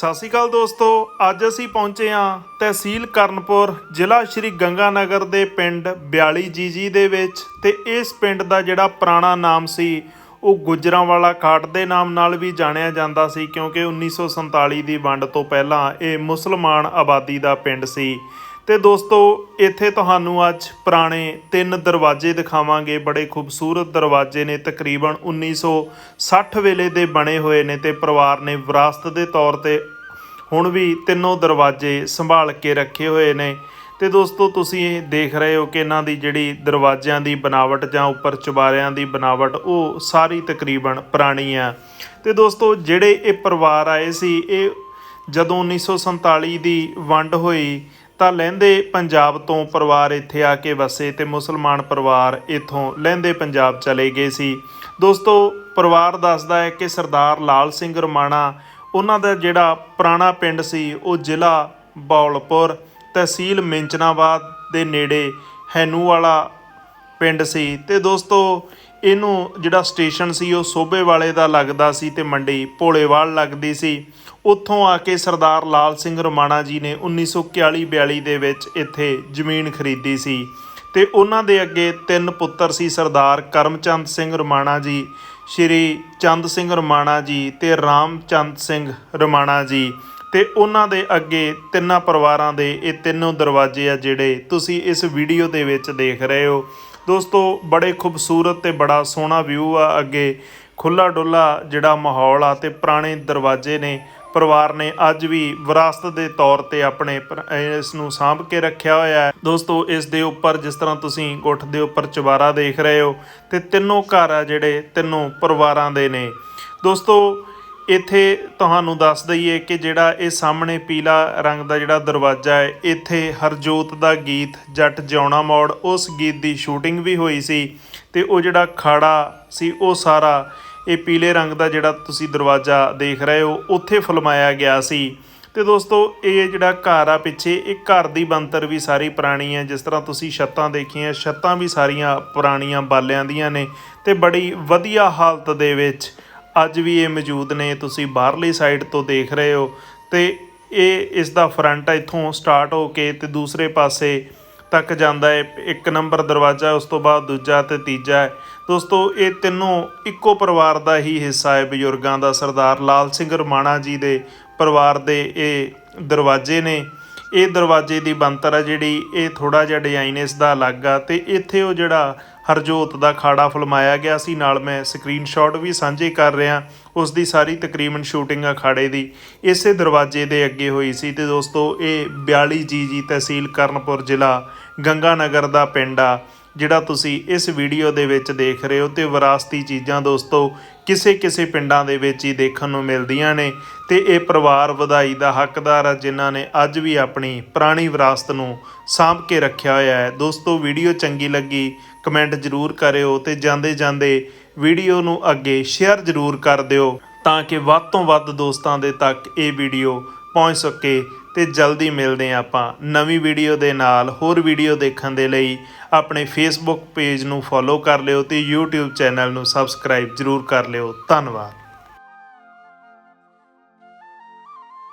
ਸਤਿ ਸ਼੍ਰੀ ਅਕਾਲ ਦੋਸਤੋ, ਅੱਜ ਅਸੀਂ ਪਹੁੰਚੇ ਹਾਂ ਤਹਿਸੀਲ ਕਰਨਪੁਰ, ਜ਼ਿਲ੍ਹਾ ਸ਼੍ਰੀ ਗੰਗਾਨਗਰ ਦੇ ਪਿੰਡ ਬਿਆਲੀ ਜੀਜੀ ਦੇ ਵਿੱਚ ਤੇ ਇਸ ਪਿੰਡ ਦਾ ਜਿਹੜਾ ਪੁਰਾਣਾ ਨਾਮ ਸੀ, ਉਹ ਗੁਜਰਾਂਵਾਲਾ ਘਾਟ ਦੇ ਨਾਮ ਨਾਲ ਵੀ ਜਾਣਿਆ ਜਾਂਦਾ ਸੀ ਕਿਉਂਕਿ 1947 ਦੀ ਵੰਡ ਤੋਂ ਪਹਿਲਾਂ ਇਹ ਮੁਸਲਮਾਨ ਆਬਾਦੀ ਦਾ ਪਿੰਡ ਸੀ। ਤੇ ਦੋਸਤੋ, ਇੱਥੇ ਤੁਹਾਨੂੰ ਅੱਜ ਪੁਰਾਣੇ ਤਿੰਨ ਦਰਵਾਜ਼ੇ ਦਿਖਾਵਾਂਗੇ, ਬੜੇ ਖੂਬਸੂਰਤ ਦਰਵਾਜ਼ੇ ਨੇ, ਤਕਰੀਬਨ 1960 ਵੇਲੇ ਦੇ ਬਣੇ ਹੋਏ ਨੇ ਤੇ ਪਰਿਵਾਰ ਨੇ ਵਿਰਾਸਤ ਦੇ ਤੌਰ ਤੇ ਹੁਣ ਵੀ ਤਿੰਨੋਂ ਦਰਵਾਜ਼ੇ ਸੰਭਾਲ ਕੇ ਰੱਖੇ ਹੋਏ ਨੇ। ਤੇ ਦੋਸਤੋ, ਤੁਸੀਂ ਇਹ ਦੇਖ ਰਹੇ ਹੋ ਕਿ ਇਹਨਾਂ ਦੀ ਜਿਹੜੀ ਦਰਵਾਜ਼ਿਆਂ ਦੀ ਬਣਾਵਟ ਜਾਂ ਉੱਪਰ ਚੁਬਾਰਿਆਂ ਦੀ ਬਣਾਵਟ ਉਹ ਸਾਰੀ ਤਕਰੀਬਨ ਪੁਰਾਣੀ ਆ। ਤੇ ਦੋਸਤੋ, ਜਿਹੜੇ ਇਹ ਪਰਿਵਾਰ ਆਏ ਸੀ, ਇਹ ਜਦੋਂ 1947 ਦੀ ਵੰਡ ਹੋਈ ਤਾਂ ਲਹਿੰਦੇ ਪੰਜਾਬ ਤੋਂ ਪਰਿਵਾਰ ਇੱਥੇ ਆ ਕੇ ਵਸੇ ਤੇ ਮੁਸਲਮਾਨ ਪਰਿਵਾਰ ਇੱਥੋਂ ਲਹਿੰਦੇ ਪੰਜਾਬ ਚਲੇ ਗਏ ਸੀ। ਦੋਸਤੋ, ਪਰਿਵਾਰ ਦੱਸਦਾ ਹੈ ਕਿ ਸਰਦਾਰ ਲਾਲ ਸਿੰਘ ਰਮਾਣਾ, ਉਹਨਾਂ ਦਾ ਜਿਹੜਾ ਪੁਰਾਣਾ ਪਿੰਡ ਸੀ, ਉਹ ਜ਼ਿਲ੍ਹਾ ਬੌਲਪੁਰ ਤਹਿਸੀਲ ਮਿੰਚਨਾਬਾਦ ਦੇ ਨੇੜੇ ਹੈਨੂ ਵਾਲਾ ਪਿੰਡ ਸੀ ਤੇ ਦੋਸਤੋ, ਇਹਨੂੰ ਜਿਹੜਾ ਸਟੇਸ਼ਨ ਸੀ, ਉਹ ਸੋਭੇ ਵਾਲੇ ਦਾ ਲੱਗਦਾ ਸੀ ਤੇ ਮੰਡੀ ਭੋਲੇਵਾਲ ਲੱਗਦੀ ਸੀ। ਉੱਥੋਂ ਆ ਕੇ ਸਰਦਾਰ ਲਾਲ ਸਿੰਘ ਰਮਾਣਾ ਜੀ ਨੇ 1941-42 ਦੇ ਵਿੱਚ ਇੱਥੇ ਜ਼ਮੀਨ ਖਰੀਦੀ ਸੀ ਤੇ ਉਹਨਾਂ ਦੇ ਅੱਗੇ ਤਿੰਨ ਪੁੱਤਰ ਸੀ ਸਰਦਾਰ ਕਰਮਚੰਦ ਸਿੰਘ ਰਮਾਣਾ ਜੀ, ਸ਼੍ਰੀ ਚੰਦ ਸਿੰਘ ਰਮਾਣਾ ਜੀ ਤੇ ਰਾਮਚੰਦ ਸਿੰਘ ਰਮਾਣਾ ਜੀ ਤੇ ਉਹਨਾਂ ਦੇ ਅੱਗੇ ਤਿੰਨਾਂ ਪਰਿਵਾਰਾਂ ਦੇ ਇਹ ਤਿੰਨੋਂ ਦਰਵਾਜ਼ੇ ਆ ਜਿਹੜੇ ਤੁਸੀਂ ਇਸ ਵੀਡੀਓ ਦੇ ਵਿੱਚ ਦੇਖ ਰਹੇ ਹੋ। ਦੋਸਤੋ, ਬੜੇ ਖੂਬਸੂਰਤ ਤੇ ਬੜਾ ਸੋਹਣਾ ਵਿਊ ਆ ਅੱਗੇ ਖੁੱਲਾ ਡੁੱਲਾ ਜਿਹੜਾ ਮਾਹੌਲ ਆ ਤੇ ਪੁਰਾਣੇ ਦਰਵਾਜ਼ੇ ਨੇ ਪਰਿਵਾਰ ਨੇ ਅੱਜ ਵੀ ਵਿਰਾਸਤ ਦੇ ਤੌਰ ਤੇ ਆਪਣੇ ਇਸ ਨੂੰ ਸਾਂਭ ਕੇ ਰੱਖਿਆ ਹੋਇਆ ਹੈ। ਦੋਸਤੋ, ਇਸ ਦੇ ਉੱਪਰ ਜਿਸ ਤਰ੍ਹਾਂ ਤੁਸੀਂ ਗੁੱਠ ਦੇ ਉੱਪਰ ਚੁਬਾਰਾ ਦੇਖ ਰਹੇ ਹੋ, ਤੇ ਤਿੰਨੋਂ ਘਰ ਆ ਜਿਹੜੇ ਤਿੰਨੋਂ ਪਰਿਵਾਰਾਂ ਦੇ ਨੇ। ਦੋਸਤੋ, ਇੱਥੇ ਤੁਹਾਨੂੰ ਦੱਸ ਦਈਏ ਕਿ ਜਿਹੜਾ ਇਹ ਸਾਹਮਣੇ ਪੀਲਾ ਰੰਗ ਦਾ ਜਿਹੜਾ ਦਰਵਾਜ਼ਾ ਹੈ, ਇੱਥੇ ਹਰਜੋਤ ਦਾ ਗੀਤ ਜੱਟ ਜਿਉਣਾ ਮੋੜ, ਉਸ ਗੀਤ ਦੀ ਸ਼ੂਟਿੰਗ ਵੀ ਹੋਈ ਸੀ, ਤੇ ਉਹ ਜਿਹੜਾ ਖਾੜਾ ਸੀ, ਉਹ ਸਾਰਾ ਇਹ ਪੀਲੇ ਰੰਗ ਦਾ ਜਿਹੜਾ ਤੁਸੀਂ ਦਰਵਾਜ਼ਾ ਦੇਖ ਰਹੇ ਹੋ, ਉੱਥੇ ਫਲਮਾਇਆ ਗਿਆ ਸੀ। ਤੇ ਦੋਸਤੋ, ਇਹ ਜਿਹੜਾ ਘਰ ਆ ਪਿੱਛੇ, ਇਹ ਘਰ ਦੀ ਬੰਤਰ ਵੀ ਸਾਰੀ ਪੁਰਾਣੀ ਹੈ। ਜਿਸ ਤਰ੍ਹਾਂ ਤੁਸੀਂ ਛੱਤਾਂ ਦੇਖੀਆਂ, ਛੱਤਾਂ ਵੀ ਸਾਰੀਆਂ ਪੁਰਾਣੀਆਂ ਬਾਲਿਆਂ ਦੀਆਂ ਨੇ ਤੇ ਬੜੀ ਵਧੀਆ ਹਾਲਤ ਦੇ ਵਿੱਚ ਅੱਜ ਵੀ ਇਹ ਮੌਜੂਦ ਨੇ। ਤੁਸੀਂ ਬਾਹਰਲੀ ਸਾਈਡ ਤੋਂ ਦੇਖ ਰਹੇ ਹੋ ਤੇ ਇਹ ਇਸ ਦਾ ਫਰੰਟ ਇੱਥੋਂ ਸਟਾਰਟ ਹੋ ਕੇ ਤੇ ਦੂਸਰੇ ਪਾਸੇ ਤੱਕ ਜਾਂਦਾ ਹੈ। ਇੱਕ ਨੰਬਰ ਦਰਵਾਜ਼ਾ, ਉਸ ਤੋਂ ਬਾਅਦ ਦੂਜਾ ਤੇ ਤੀਜਾ ਹੈ। ਦੋਸਤੋ, ਇਹ ਤਿੰਨੋਂ ਇੱਕੋ ਪਰਿਵਾਰ ਦਾ ਹੀ ਹਿੱਸਾ ਹੈ। ਬਜ਼ੁਰਗਾਂ ਦਾ ਸਰਦਾਰ ਲਾਲ ਸਿੰਘ ਰਮਾਣਾ ਜੀ ਦੇ ਪਰਿਵਾਰ ਦੇ ਇਹ ਦਰਵਾਜ਼ੇ ਨੇ। ਇਹ ਦਰਵਾਜ਼ੇ ਦੀ ਬੰਤਰ ਆ ਜਿਹੜੀ ਇਹ ਥੋੜਾ ਜਿਹਾ ਡਿਜ਼ਾਈਨ ਇਸ ਦਾ ਅਲੱਗ ਆ ਤੇ ਇੱਥੇ ਉਹ ਜਿਹੜਾ ਹਰਜੋਤ ਦਾ ਖਾੜਾ ਫਿਲਮਾਇਆ ਗਿਆ ਸੀ, ਨਾਲ ਮੈਂ ਸਕਰੀਨਸ਼ਾਟ ਵੀ ਸਾਂਝੇ ਕਰ ਰਿਹਾ। ਉਸ ਦੀ ਸਾਰੀ ਤਕਰੀਬਨ ਸ਼ੂਟਿੰਗ ਆ ਖਾੜੇ ਦੀ। ਇਸੇ ਦਰਵਾਜ਼ੇ ਦੇ ਅੱਗੇ ਹੋਈ ਸੀ ਤੇ ਦੋਸਤੋ, ਇਹ 42 ਜੀ ਜੀ ਤਹਿਸੀਲ ਕਰਨਪੁਰ ਜ਼ਿਲ੍ਹਾ ਗੰਗਾ ਨਗਰ ਦਾ ਪਿੰਡ ਆ। ਜਿਹੜਾ ਤੁਸੀਂ ਇਸ ਵੀਡੀਓ ਦੇ ਵਿੱਚ ਦੇਖ ਰਹੇ ਹੋ ਤੇ ਵਿਰਾਸਤੀ ਚੀਜ਼ਾਂ ਦੋਸਤੋ ਕਿਸੇ ਕਿਸੇ ਪਿੰਡਾਂ ਦੇ ਵਿੱਚ ਹੀ ਦੇਖਣ ਨੂੰ ਮਿਲਦੀਆਂ ਨੇ ਤੇ ਇਹ ਪਰਿਵਾਰ ਵਧਾਈ ਦਾ ਹੱਕਦਾਰ ਆ, ਜਿਨ੍ਹਾਂ ਨੇ ਅੱਜ ਵੀ ਆਪਣੀ ਪੁਰਾਣੀ ਵਿਰਾਸਤ ਨੂੰ ਸਾਂਭ ਕੇ ਰੱਖਿਆ ਹੋਇਆ ਹੈ। ਦੋਸਤੋ, ਵੀਡੀਓ ਚੰਗੀ ਲੱਗੀ, ਕਮੈਂਟ ਜ਼ਰੂਰ ਕਰਿਓ ਤੇ ਜਾਂਦੇ ਜਾਂਦੇ ਵੀਡੀਓ ਨੂੰ ਅੱਗੇ ਸ਼ੇਅਰ ਜ਼ਰੂਰ ਕਰ ਦਿਓ ਤਾਂ ਕਿ ਵੱਧ ਤੋਂ ਵੱਧ ਦੋਸਤਾਂ ਦੇ ਤੱਕ ਇਹ ਵੀਡੀਓ ਪਹੁੰਚ ਸਕੇ। ਤੇ ਜਲਦੀ ਮਿਲਦੇ ਹਾਂ ਆਪਾਂ ਨਵੀਂ ਵੀਡੀਓ ਦੇ ਨਾਲ, ਹੋਰ ਵੀਡੀਓ ਦੇਖਣ ਦੇ ਲਈ ਆਪਣੇ ਫੇਸਬੁੱਕ ਪੇਜ ਨੂੰ ਫੋਲੋ ਕਰ ਲਿਓ ਤੇ YouTube ਚੈਨਲ ਨੂੰ ਸਬਸਕ੍ਰਾਈਬ ਜ਼ਰੂਰ ਕਰ ਲਿਓ। ਧੰਨਵਾਦ।